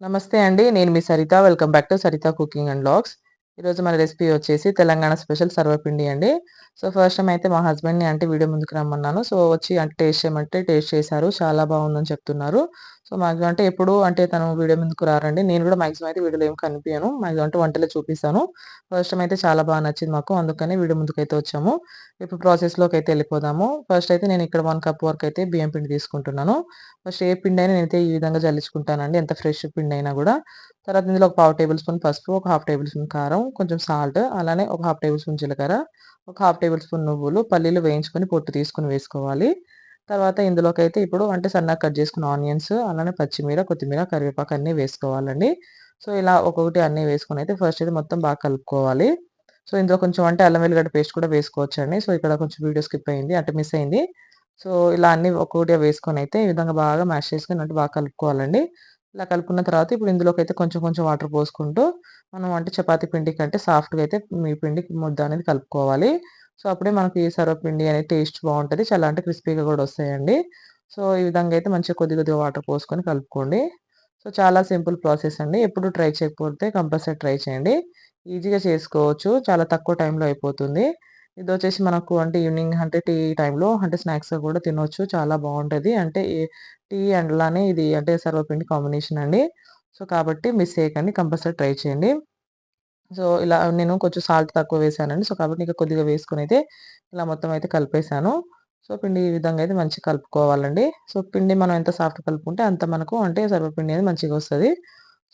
నమస్తే అండి. నేను మీ Saritha. Welcome back to Saritha cooking and blogs ఈరోజు మన రెసిపీ వచ్చేసి తెలంగాణ స్పెషల్ సర్వపిండి అండి. సో, ఫస్ట్ టైమ్ అయితే మా హస్బెండ్‌ని అంటే వీడియో ముందుకు రమ్మన్నాను. సో, వచ్చి అంటే టేస్ట్ చేయమంటే టేస్ట్ చేశారు. చాలా బాగుందని చెప్తున్నారు. సో, మ్యాక్సిమం అంటే ఎప్పుడు అంటే తను వీడియో ముందుకు రారండి. నేను కూడా మ్యాక్సిమం అయితే వీడియోలో ఏం కనిపియను. మ్యాక్సిమం అంటే వంటలే చూపిస్తాను. ఫస్ట్ టైం అయితే చాలా బాగా నచ్చింది మాకు. అందుకని వీడియో అయితే వచ్చాము. ఇప్పుడు ప్రాసెస్‌లోకి అయితే వెళ్ళిపోదాము. ఫస్ట్ అయితే నేను ఇక్కడ వన్ కప్ వరకు అయితే బియ్యం పిండి తీసుకుంటున్నాను. ఫస్ట్ ఏ పిండి అయినా నేనైతే ఈ విధంగా జల్లించుకుంటానండి. ఎంత ఫ్రెష్ పిండి అయినా కూడా తర్వాత ఇందులో ఒక పావు టేబుల్ స్పూన్ పసుపు, ఒక హాఫ్ టేబుల్ స్పూన్ కారం, కొంచెం సాల్ట్, అలానే ఒక హాఫ్ టేబుల్ స్పూన్ జీలకర్ర, ఒక హాఫ్ టేబుల్ స్పూన్ నువ్వులు, పల్లీలు వేయించుకొని పొట్టు తీసుకొని వేసుకోవాలి. తర్వాత ఇందులోకైతే ఇప్పుడు అంటే సన్నగా కట్ చేసుకున్న ఆనియన్స్, అలానే పచ్చిమీర కొత్తిమీర, కరివేపాకు అన్నీ వేసుకోవాలండి. సో, ఇలా ఒక్కొక్కటి అన్నీ వేసుకొని అయితే ఫస్ట్ అయితే మొత్తం బాగా కలుపుకోవాలి. సో, ఇందులో కొంచెం అంటే అల్లం వెల్లిగడ్డ పేస్ట్ కూడా వేసుకోవచ్చండి. సో, ఇక్కడ కొంచెం వీడియో స్కిప్ అయింది. అంటే మిస్ అయింది. సో, ఇలా అన్నీ ఒక్కొక్కటిగా వేసుకొని అయితే ఈ విధంగా బాగా మ్యాష్ చేసుకుని అంటే బాగా కలుపుకోవాలండి. ఇలా కలుపుకున్న తర్వాత ఇప్పుడు ఇందులోకి అయితే కొంచెం కొంచెం వాటర్ పోసుకుంటూ మనం అంటే చపాతీ పిండి కంటే సాఫ్ట్‌గా అయితే మీ పిండి ముద్ద అనేది కలుపుకోవాలి. సో, అప్పుడే మనకి సర్వపిండి అనేది టేస్ట్ బాగుంటుంది చాలా అంటే క్రిస్పీగా కూడా వస్తాయండి. సో, ఈ విధంగా అయితే మంచిగా కొద్ది కొద్దిగా వాటర్ పోసుకొని కలుపుకోండి. సో, చాలా సింపుల్ ప్రాసెస్ అండి. ఎప్పుడు ట్రై చేయకపోతే కంపల్సరీ ట్రై చేయండి. ఈజీగా చేసుకోవచ్చు. చాలా తక్కువ టైంలో అయిపోతుంది. ఇది వచ్చేసి మనకు అంటే ఈవినింగ్ అంటే టీ టైంలో అంటే స్నాక్స్ కూడా తినొచ్చు. చాలా బాగుంటుంది అంటే టీ అండ్ అలానే ఇది అంటే సర్వపిండి కాంబినేషన్ అండి. సో, కాబట్టి మిస్ చేయకండి. కంపల్సరీ ట్రై చేయండి. సో, ఇలా నేను కొంచెం సాల్ట్ తక్కువ వేసానండి సో, కాబట్టి ఇంకా కొద్దిగా అయితే ఇలా మొత్తం అయితే కలిపేసాను. సో, పిండి ఈ విధంగా అయితే మంచిగా కలుపుకోవాలండి. సో, పిండి మనం ఎంత సాఫ్ట్ కలుపుకుంటే అంత మనకు అంటే సర్వపిండి అనేది మంచిగా వస్తుంది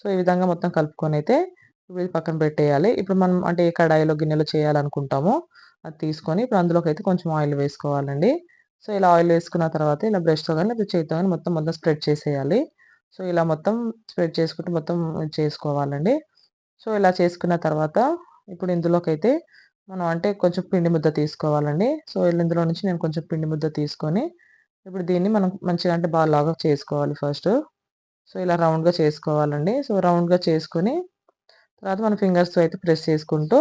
సో, ఈ విధంగా మొత్తం కలుపుకొనైతే ఇప్పుడు ఇది పక్కన పెట్టేయాలి. ఇప్పుడు మనం అంటే ఏ కడాయిలో, గిన్నెలో చేయాలనుకుంటామో అది తీసుకొని ఇప్పుడు అందులోకి అయితే కొంచెం ఆయిల్ వేసుకోవాలండి. సో, ఇలా ఆయిల్ వేసుకున్న తర్వాత ఇలా బ్రష్‌తో కానీ లేకపోతే చేతితో కానీ మొత్తం మొత్తం స్ప్రెడ్ చేసేయాలి. సో, ఇలా మొత్తం స్ప్రెడ్ చేసుకుంటూ మొత్తం చేసుకోవాలండి. సో, ఇలా చేసుకున్న తర్వాత ఇప్పుడు ఇందులోకైతే మనం అంటే కొంచెం పిండి ముద్ద తీసుకోవాలండి. సో, ఇందులో నుంచి నేను కొంచెం పిండి ముద్ద తీసుకొని ఇప్పుడు దీన్ని మనం మంచిగా అంటే బాగా లాగా చేసుకోవాలి ఫస్ట్. సో, ఇలా రౌండ్‌గా చేసుకోవాలండి. సో, రౌండ్‌గా చేసుకొని తర్వాత మన ఫింగర్స్‌తో అయితే ప్రెస్ చేసుకుంటూ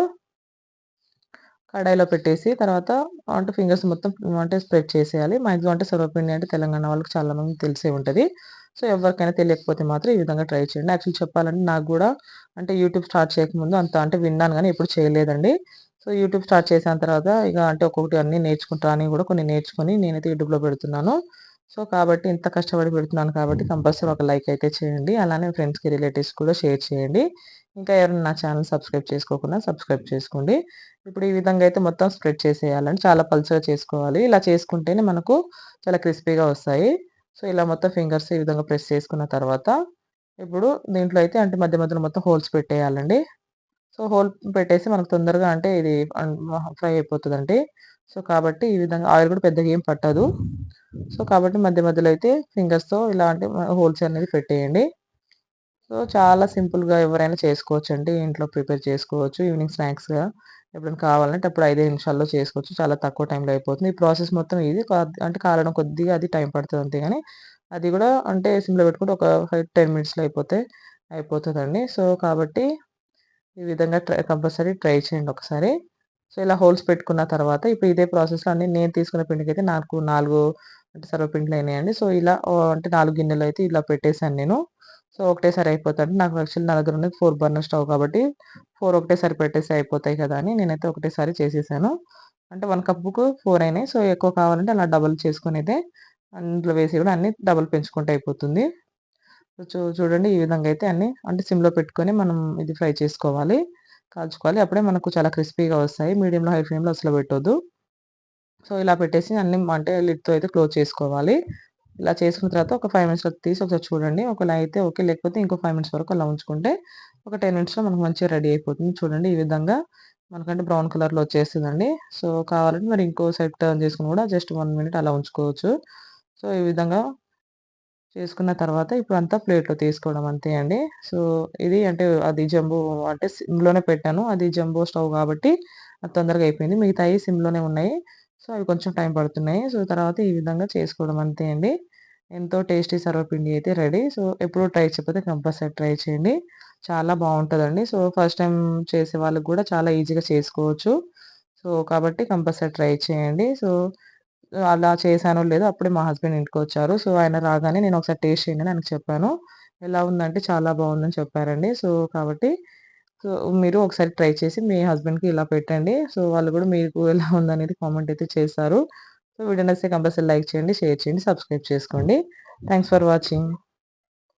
కడాయిలో పెట్టేసి తర్వాత అంటే ఫింగర్స్ మొత్తం అంటే స్ప్రెడ్ చేసేయాలి. మాక్సిమం అంటే సర్వపిండి అంటే తెలంగాణ వాళ్ళకి చాలామంది తెలిసే ఉంటుంది సో, ఎవరికైనా తెలియకపోతే మాత్రం ఈ విధంగా ట్రై చేయండి. యాక్చువల్లీ చెప్పాలంటే నాకు కూడా అంటే యూట్యూబ్ స్టార్ట్ చేయకముందు అంత అంటే విన్నాను కానీ ఎప్పుడు చేయలేదండి. సో, యూట్యూబ్ స్టార్ట్ చేసిన తర్వాత ఇక అంటే ఒక్కొక్కటి అన్నీ నేర్చుకుంటా అని కూడా కొన్ని నేర్చుకొని నేనైతే యూట్యూబ్‌లో పెడుతున్నాను. సో, కాబట్టి ఇంత కష్టపడి పెడుతున్నాను కాబట్టి కంపల్సరీ ఒక లైక్ అయితే చేయండి. అలానే ఫ్రెండ్స్‌కి, రిలేటివ్స్ కూడా షేర్ చేయండి. ఇంకా ఎవరైనా నా ఛానల్ సబ్స్క్రైబ్ చేసుకోకుండా సబ్స్క్రైబ్ చేసుకోండి. ఇప్పుడు ఈ విధంగా అయితే మొత్తం స్ప్రెడ్ చేసేయాలండి. చాలా పల్చగా చేసుకోవాలి. ఇలా చేసుకుంటేనే మనకు చాలా క్రిస్పీగా వస్తాయి. సో, ఇలా మొత్తం ఫింగర్స్ ఈ విధంగా ప్రెస్ చేసుకున్న తర్వాత ఇప్పుడు దీంట్లో అయితే అంటే మధ్య మధ్యలో మొత్తం హోల్స్ పెట్టేయాలండి. సో, హోల్ పెట్టేసి మనకు తొందరగా అంటే ఇది ఫ్రై అయిపోతుందండి సో, కాబట్టి ఈ విధంగా ఆయిల్ కూడా పెద్దగా ఏం పట్టదు. సో, కాబట్టి మధ్య మధ్యలో అయితే ఫింగర్స్‌తో ఇలాంటి హోల్స్ అనేది పెట్టేయండి. సో, చాలా సింపుల్‌గా ఎవరైనా చేసుకోవచ్చండి. ఇంట్లో ప్రిపేర్ చేసుకోవచ్చు. ఈవినింగ్ స్నాక్స్‌గా ఎప్పుడైనా కావాలంటే అప్పుడు ఐదు నిమిషాల్లో చేసుకోవచ్చు. చాలా తక్కువ టైంలో అయిపోతుంది. ఈ ప్రాసెస్ మొత్తం ఇది అంటే కాలడం కొద్దిగా అది టైం పడుతుంది అంతే కానీ అది కూడా అంటే సిమ్‌లో పెట్టుకుంటే ఒక 5, 10 మినిట్స్‌లో అయిపోతే అయిపోతుందండి సో, కాబట్టి ఈ విధంగా ట్రై కంపల్సరీ ట్రై చేయండి ఒకసారి. సో, ఇలా హోల్స్ పెట్టుకున్న తర్వాత ఇప్పుడు ఇదే ప్రాసెస్‌లో అన్ని నేను తీసుకున్న పిండికి అయితే నాకు నాలుగు అంటే సర్వపిండిలు అయినాయండి. సో, ఇలా అంటే నాలుగు గిన్నెలు అయితే ఇలా పెట్టేసాను నేను. సో, ఒకటేసారి అయిపోతుంది నాకు యాక్చువల్లీ నా దగ్గర ఉన్నది ఫోర్ బర్నర్ స్టవ్ కాబట్టి ఫోర్ ఒకటేసారి పెట్టేసి అయిపోతాయి కదా! అని నేనైతే ఒకటేసారి చేసేసాను. అంటే వన్ కప్పుకు ఫోర్ అయినాయి. సో, ఎక్కువ కావాలంటే అలా డబుల్ అయితే అందులో వేసి కూడా అన్నీ డబల్ పెంచుకుంటే అయిపోతుంది. చూ చూడండి ఈ విధంగా అయితే అన్నీ అంటే సిమ్‌లో పెట్టుకొని మనం ఇది ఫ్రై చేసుకోవాలి. కాల్చుకోవాలి. అప్పుడే మనకు చాలా క్రిస్పీగా వస్తాయి. మీడియంలో, హై ఫ్లేమ్‌లో అసలు పెట్టొద్దు. సో, ఇలా పెట్టేసి అన్ని అంటే లిడ్‌తో అయితే క్లోజ్ చేసుకోవాలి. ఇలా చేసుకున్న తర్వాత ఒక ఫైవ్ మినిట్స్ తీసి ఒకసారి చూడండి. ఒకవేళ అయితే ఓకే. లేకపోతే ఇంకో ఫైవ్ మినిట్స్ వరకు అలా ఉంచుకుంటే ఒక 10 మినిట్స్‌లో మనకు మంచిగా రెడీ అయిపోతుంది. చూడండి ఈ విధంగా మనకంటే బ్రౌన్ కలర్‌లో వచ్చేస్తుందండి సో, కావాలంటే మరి ఇంకో సైడ్ టర్న్ చేసుకుని కూడా జస్ట్ వన్ మినిట్ అలా ఉంచుకోవచ్చు. సో, ఈ విధంగా చేసుకున్న తర్వాత ఇప్పుడు అంతా ప్లేట్‌లో తీసుకోవడం అంతే అండి. సో, ఇది అంటే అది జంబో అంటే సిమ్‌లోనే పెట్టాను. అది జంబో స్టవ్ కాబట్టి అది తొందరగా అయిపోయింది. మిగతాయి సిమ్‌లోనే ఉన్నాయి. సో, అవి కొంచెం టైం పడుతున్నాయి. సో, తర్వాత ఈ విధంగా చేసుకోవడం అంతే అండి. ఎంతో టేస్టీ సర్వపిండి అయితే రెడీ. సో, ఎప్పుడు ట్రై చేయకపోతే కంపల్సరీ ట్రై చేయండి. చాలా బాగుంటుందండి సో, ఫస్ట్ టైం చేసే వాళ్ళకి కూడా చాలా ఈజీగా చేసుకోవచ్చు. సో, కాబట్టి కంపల్సరీ ట్రై చేయండి. సో, అలా చేశానో లేదో అప్పుడే మా హస్బెండ్ ఇంటికి వచ్చారు సో, ఆయన రాగానే నేను ఒకసారి టేస్ట్ చేయండి అని చెప్పాను. ఎలా ఉందంటే చాలా బాగుందని చెప్పారండి. సో, కాబట్టి సో, మీరు ఒకసారి ట్రై చేసి మీ హస్బెండ్‌కి ఇలా పెట్టండి. సో, వాళ్ళు కూడా మీకు ఎలా ఉందనేది కామెంట్ అయితే చేస్తారు. సో, వీడియో నచ్చితే కంపల్సరీ లైక్ చేయండి, షేర్ చేయండి, సబ్స్క్రైబ్ చేసుకోండి. Thanks for watching.